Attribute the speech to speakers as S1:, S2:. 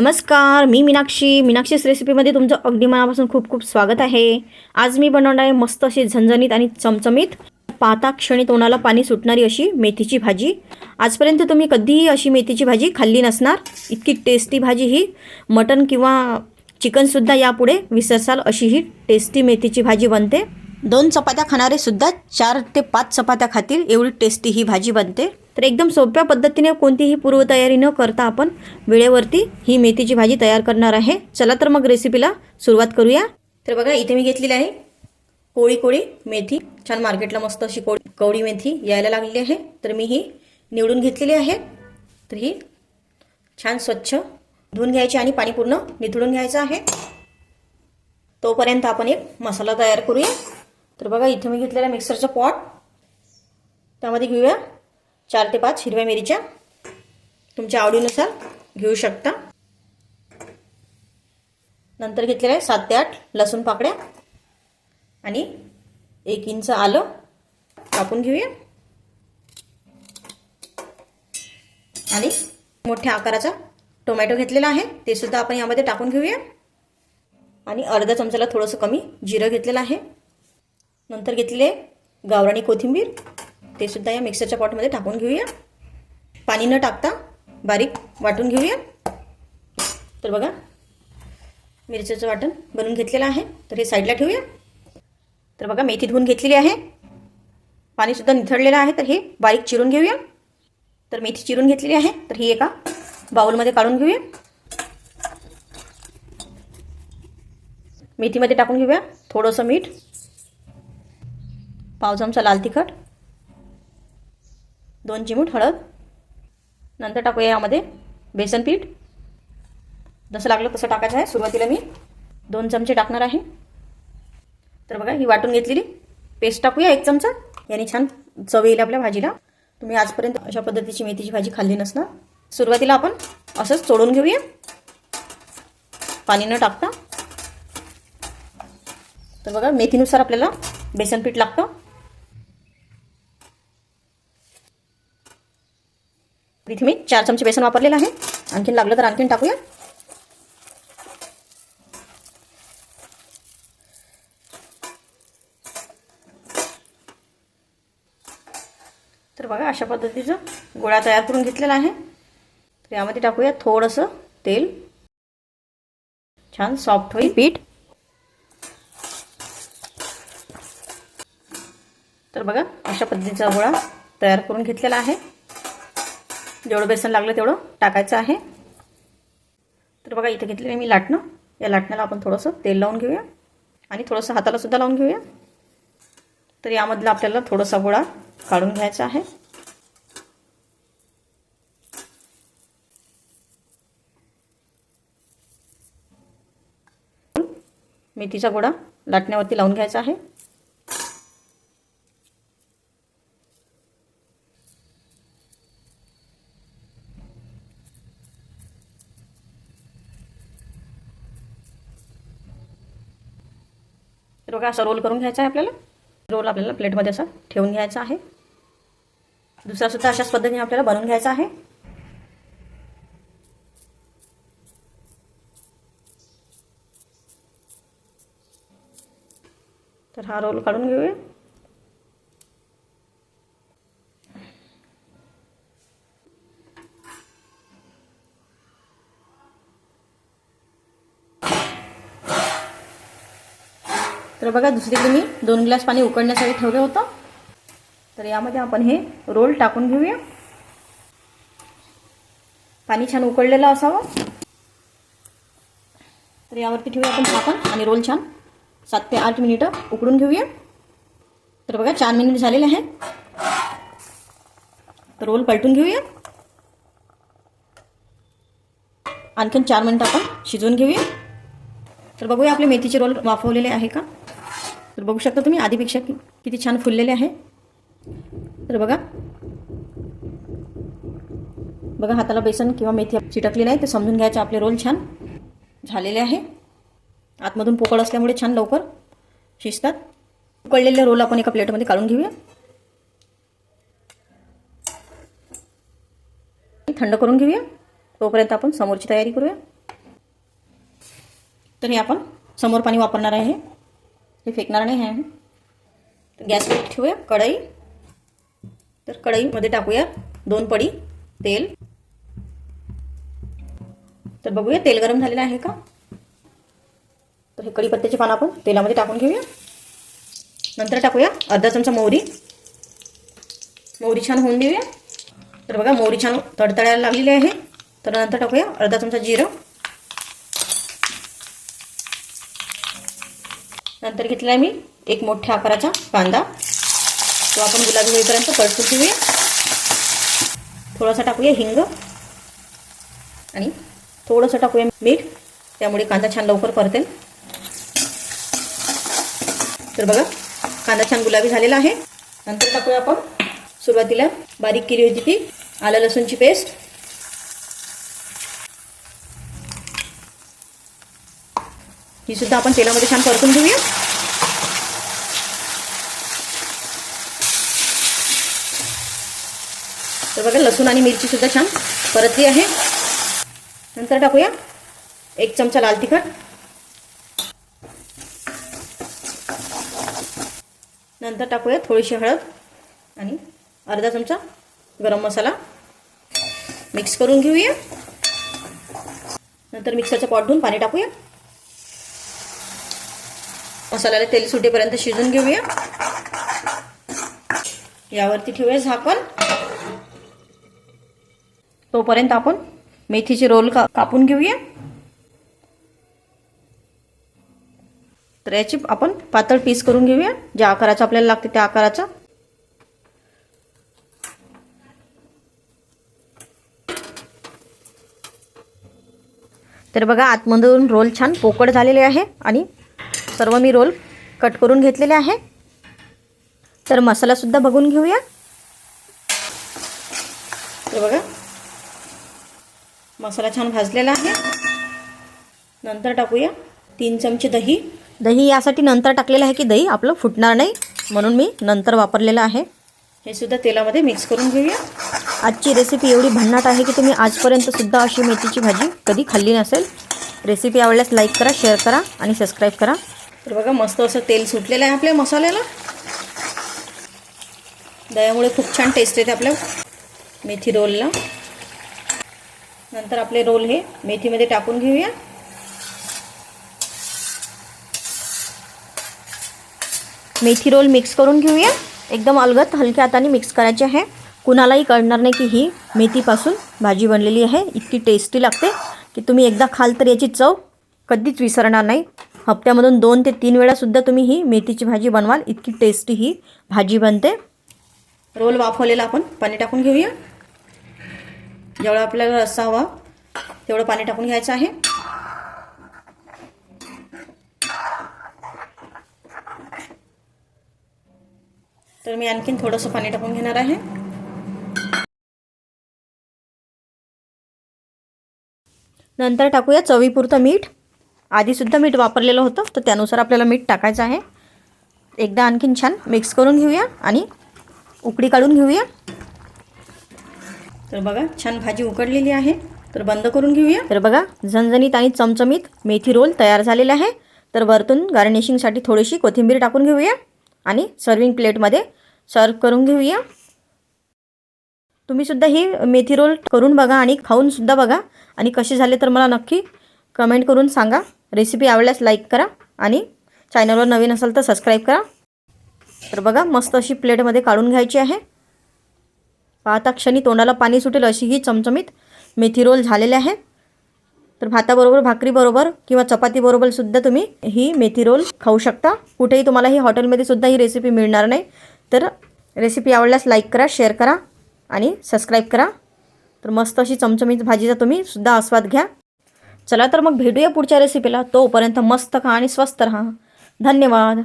S1: नमस्कार मी मीनाक्षी. मीनाक्षीस रेसिपीमध्ये तुमचं अगदी मनापासून खूप खूप स्वागत आहे. आज मी बनवणार आहे मस्त अशी झणझणीत आणि चमचमीत पाहता क्षणी तोंडाला पाणी सुटणारी अशी मेथीची भाजी. आजपर्यंत तुम्ही कधीही अशी मेथीची भाजी खाल्ली नसणार. इतकी टेस्टी भाजी ही. मटन किंवा चिकनसुद्धा यापुढे विसरसाल अशी ही टेस्टी मेथीची भाजी बनते. दोन चपात्या खाणारेसुद्धा चार ते पाच चपात्या खातील एवढी टेस्टी ही भाजी बनते. तर एकदम सोप्या पद्धतीने कोणतीही पूर्वतयारी न करता आपण वेळेवरती ही मेथीची भाजी तयार करणार आहे. चला तर मग रेसिपीला सुरुवात करूया. तर बघा इथे मी घेतलेली आहे कोळी कोळी मेथी. छान मार्केटला मस्त अशी कोळी कवळी मेथी यायला लागलेली आहे. तर मी ही निवडून घेतलेली आहे. तर ही छान स्वच्छ धुवून घ्यायची आणि पाणी पूर्ण निथळून घ्यायचं आहे. तोपर्यंत आपण एक मसाला तयार करूया. तर बघा इथे मी घेतलेला मिक्सरचा पॉट त्यामध्ये घेऊया. चार ते पाच हिरव्या मिरच्या तुमच्या आवडीनुसार घेऊ शकता. नंतर घेतलेलं आहे सात ते आठ लसूण पाकड्या आणि एक इंच आलं कापून घेऊया. आणि मोठ्या आकाराचा टोमॅटो घेतलेला आहे ते सुद्धा आपण यामध्ये टाकून घेऊया. आणि अर्धा चमचाला थोडंसं कमी जिरं घेतलेलं आहे. नंतर घेतलेले गावराणी कोथिंबीर ते सुद्धा या मिक्सरच्या पॉटमध्ये टाकून घेऊया. पाणी न टाकता बारीक वाटून घेऊया. तर बघा मिरच्याचं वाटण बनवून घेतलेलं आहे. तर हे साईडला ठेवूया. तर बघा मेथी धुवून घेतलेली आहे. पाणीसुद्धा निथळलेलं आहे तर हे बारीक चिरून घेऊया. तर मेथी चिरून घेतलेली आहे तर ही एका बाउलमध्ये काढून घेऊया. मेथीमध्ये टाकून घेऊया थोडंसं मीठ. पाव चमचा लाल तिखट. दोन चिमूट हळद. नंतर टाकूया यामध्ये बेसन पीठ. जसं लागलं तसं टाकायचं आहे. सुरुवातीला मी दोन चमचे टाकणार आहे. तर बघा ही वाटून घेतलेली. पेस्ट टाकूया एक चमचा. याने छान चव येईल आपल्या भाजीला. तुम्ही आजपर्यंत अशा पद्धतीची मेथीची भाजी खाल्ली नसणार. सुरुवातीला आपण असंच चोडून घेऊया. पाणी न टाकता. तर बघा मेथीनुसार आपल्याला बेसन पीठ लागतं. इथे मी चार चमचे बेसन वापरलेलं आहे. आणखीन लागलं तर आणखीन टाकूया. तर बघा अशा पद्धतीचं गोळा तयार करून घेतलेला आहे. तर यामध्ये टाकूया थोडंसं तेल. छान सॉफ्ट होईल. पीठ. तर बघा अशा पद्धतीचा गोळा तयार करून घेतलेला आहे. जेवढं बेसन लागलं तेवढं टाकायचं आहे. तर बघा इथे घेतलेलं मी लाटणं. या लाटण्याला आपण थोडंसं तेल लावून घेऊया आणि थोडंसं हाताला सुद्धा लावून घेऊया. तर यामधला आपल्याला थोडासा गोळा काढून घ्यायचा आहे. मेथीचा गोळा लाटण्यावरती लावून घ्यायचा आहे. बघा असा रोल करून घ्यायचा आहे आपल्याला. रोल आपल्याला प्लेटमध्ये असा ठेवून घ्यायचा आहे. दुसरा सुद्धा अशाच पद्धतीने आपल्याला बनवून घ्यायचा आहे. तर हा रोल काढून घेऊया. तर बघा दुसरीकडे मी दोन ग्लास पाणी उकळण्यासाठी ठेवलं होतं. तर यामध्ये आपण हे रोल टाकून घेऊया. पाणी छान उकळलेलं असावं. तर यावरती ठेवूया आपण झाकण आणि रोल छान. सात ते आठ मिनिटं उकडून घेऊया. तर बघा चार मिनिट झालेले आहेत. तर रोल पलटून घेऊया. आणखीन चार मिनिटं आपण शिजवून घेऊया. तर बघूया आपले मेथीचे रोल वाफवलेले आहे का? तर बघू शकता तुम्ही आधीपेक्षा कि किती छान फुललेले आहे. तर बघा. बघा हाताला बेसन किंवा मेथी चिटकली नाही ते समजून घ्यायचे आपले रोल छान झालेले आहे. आतमधून पोकळ असल्यामुळे छान लवकर शिजतात. उकळलेले रोल आपण एका प्लेटमध्ये काढून घेऊया. थंड करून घेऊया. तोपर्यंत आपण समोरची तयारी करूया. तर हे आपण समोर पाणी वापरणार आहे. हे फेकणार नाही आहे तर गॅसवर ठेवूया कढई. तर कढईमध्ये टाकूया दोन पडी तेल. तर बघूया तेल गरम झालेलं आहे का? तर हे कढीपत्त्याचे पानं आपण तेलामध्ये टाकून घेऊया. नंतर टाकूया अर्धा चमचा मोहरी. मोहरी छान होऊन देऊया. तर बघा मोहरी छान तडतडायला लागलेली आहे. तर नंतर टाकूया अर्धा चमचा जिरं. नंतर घेतला आहे मी एक मोठ्या आकाराचा कांदा. तो आपण गुलाबी होईपर्यंत परतून घेऊया. थोडासा टाकूया हिंग आणि थोडंसं टाकूया मीठ. त्यामुळे कांदा छान लवकर परतेल. तर बघा कांदा छान गुलाबी झालेला आहे. नंतर टाकूया आपण सुरुवातीला बारीक केली होती ती आलं लसूणची पेस्ट. ही सुद्धा आपण तेलामध्ये छान परतून घेऊया. तर बघा लसूण आणि मिरची सुद्धा छान परतली आहे. नंतर टाकूया एक चमचा लाल तिखट. नंतर टाकूया थोडीशी हळद आणि अर्धा चमचा गरम मसाला. मिक्स करून घेऊया. नंतर मिक्सरचं पॉट धुवून पाणी टाकूया. मसाल्याला तेल सुटेपर्यंत शिजून घेऊया. यावरती ठेवूया झाकण. तोपर्यंत आपण मेथीचे रोल का कापून घेऊया. तर याची आपण पातळ पीस करून घेऊया. ज्या आकाराचा आपल्याला लागते त्या आकाराचा. तर बघा आतमधून रोल छान पोकळ झालेले आहे आणि सर्व मी रोल कट करून घेतलेले आहे. तर मसालासुद्धा बघून घेऊया. तर बघा. मसाला छान भाजलेला आहे. नंतर टाकूया तीन चमचे दही. दही यासाठी नंतर टाकलेलं आहे की दही आपलं फुटणार नाही म्हणून मी नंतर वापरलेलं आहे. हे सुद्धा तेलामध्ये मिक्स करून घेऊया. आजची रेसिपी एवढी भन्नाट आहे की तुम्ही आजपर्यंतसुद्धा अशी मेथीची भाजी कधी खाल्ली नसेल. रेसिपी आवडल्यास लाईक करा शेअर करा आणि सबस्क्राईब करा. तर बघा मस्त असं तेल सुटलेलं आहे आपल्या मसाल्याला. दह्यामुळे खूप छान टेस्ट येते आपल्या मेथी रोलला. नंतर आपले रोल हे मेथीमध्ये टाकून घेऊया. मेथी रोल मिक्स करून घेऊया. एकदम अलगत हलक्या हाताने मिक्स करायचे आहे. कुणालाही कळणार नाही की ही मेथीपासून भाजी बनलेली आहे. इतकी टेस्टी लागते की तुम्ही एकदा खाल तर याची चव कधीच विसरणार नाही. हप्त्यामधून दोन ते तीन वेळासुद्धा तुम्ही ही मेथीची भाजी बनवाल. इतकी टेस्टी ही भाजी बनते. रोल वाफवलेला आपण पाणी टाकून घेऊया. जेवढा आपल्याला रस्सा हवा तेवढं पाणी टाकून घ्यायचं आहे. तर मी आणखीन थोडंसं पाणी टाकून घेणार आहे. नंतर टाकूया चवीपुरतं मीठ. आधीसुद्धा मीठ वापरलेलं होतं तर त्यानुसार आपल्याला मीठ टाकायचं आहे. एकदा आणखीन छान मिक्स करून घेऊया आणि उकडी काढून घेऊया. तर बघा छान भाजी उकडलेली आहे. तर बंद करून घेऊया. तर बघा झणझणीत आणि चमचमीत मेथी रोल तयार झालेला आहे. तर वरतून गार्निशिंगसाठी थोडीशी कोथिंबीर टाकून घेऊया आणि सर्विंग प्लेटमध्ये सर्व करून घेऊया. तुम्ही सुद्धा ही मेथी रोल करून बघा आणि खाऊनसुद्धा बघा. आणि कसे झाले तर मला नक्की कमेंट करून सांगा. रेसिपी आवडल्यास लाईक करा आणि चॅनलवर नवीन असाल तर सबस्क्राईब करा. तर बघा मस्त अशी प्लेटमध्ये काढून घ्यायची आहे. पाहता क्षणी तोंडाला पाणी सुटेल अशी ही चमचमीत मेथी रोल झालेले आहे. तर भाताबरोबर भाकरीबरोबर किंवा चपातीबरोबर सुद्धा तुम्ही ही मेथी रोल खाऊ शकता. कुठेही तुम्हाला ही हॉटेलमध्ये सुद्धा ही रेसिपी मिळणार नाही. तर रेसिपी आवडल्यास लाईक करा शेअर करा आणि सबस्क्राईब करा. तर मस्त अशी चमचमीत भाजीचा तुम्ही सुद्धा आस्वाद घ्या. चला तर मग भेटूया पुढच्या रेसिपीला तोपर्यंत मस्त खा आणि स्वस्त राहा. धन्यवाद.